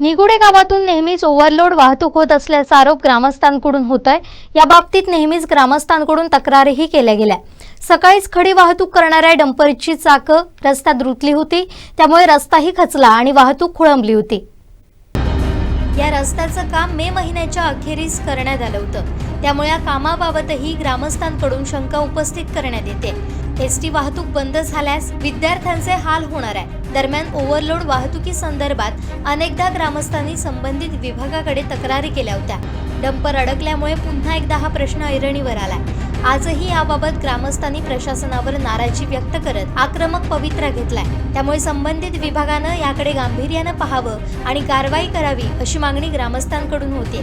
निगुडे गावातून नेहमीच ओव्हरलोड वाहतूक होत असल्याचा आरोप ग्रामस्थांकडून होत आहे या बाबतीत नेहमीच ग्रामस्थांकडून तक्रारही केल्या गेल्या. सकाळीच खडी वाहतूक करणाऱ्या डंपरची चाकं रस्त्यात रुतली होती. त्यामुळे रस्ताही खचला आणि वाहतूक खोळंबली होती. या रस्त्याचं काम मे महिन्याच्या अखेरीस करण्यात आलं होतं. त्यामुळे या कामाबाबतही ग्रामस्थांकडून शंका उपस्थित करण्यात येते. एस टी वाहतूक बंद झाल्यास विद्यार्थ्यांचे हाल होणार आहे. दरम्यान ओव्हरलोड वाहतुकी संदर्भात अनेकदा ग्रामस्थांनी संबंधित विभागाकडे तक्रारी केल्या होत्या. डंपर अडकल्यामुळे पुन्हा एकदा हा प्रश्न ऐरणीवर आलाय. आजही याबाबत ग्रामस्थांनी प्रशासनावर नाराजी व्यक्त करत आक्रमक पवित्रा घेतलाय. त्यामुळे संबंधित विभागानं याकडे गांभीर्यानं पाहावं आणि कारवाई करावी अशी मागणी ग्रामस्थांकडून होते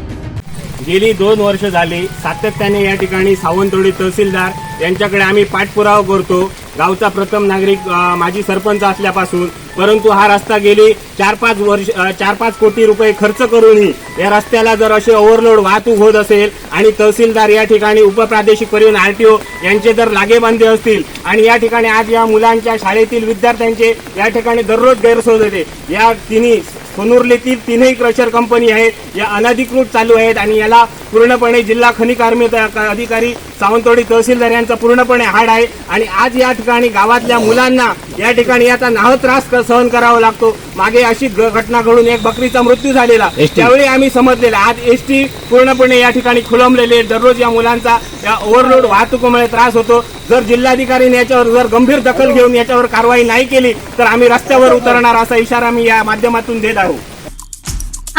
गेली दोन वर्ष झाली सातत्याने या ठिकाणी सावंतवाडी तहसीलदार यांच्याकडे आम्ही पाठपुरावा करतो. गावचा प्रथम नागरिक माजी सरपंच असल्यापासून परंतु हा रस्ता गेली चार पाच वर्ष चार पाच कोटी रुपये खर्च करूनही या रस्त्याला जर असे ओव्हरलोड वाहतूक होत असेल आणि तहसीलदार या ठिकाणी उपप्रादेशिक परिवहन आर टी ओ यांचे जर लागेबांधे असतील आणि या ठिकाणी आज या मुलांच्या शाळेतील विद्यार्थ्यांचे या ठिकाणी दररोज गैरसोय होते या तिन्ही सोनुर्लीतील तीनही क्रशर कंपनी आहेत. या अनधिकृत चालू आहेत आणि याला पूर्णपणे जिल्हा खनिक अधिकारी सावंतवाडी तहसीलदार यांचा पूर्णपणे हाड आहे. आणि आज या ठिकाणी गावातल्या मुलांना या ठिकाणी याचा नाह त्रास सहन करावा लागतो. मागे अशी घटना घडून एक बकरीचा मृत्यू झालेला. त्यावेळी आम्ही समजलेला. आज एस टी पूर्णपणे या ठिकाणी खुलंबलेले. दररोज या मुलांचा या ओव्हरलोड वाहतुकीमुळे त्रास होतो. जर जिल्हाधिकाऱ्यांनी याच्यावर जर गंभीर दखल घेऊन याच्यावर कारवाई नाही केली तर आम्ही रस्त्यावर उतरणार असा इशारा मी या माध्यमातून देत आहोत.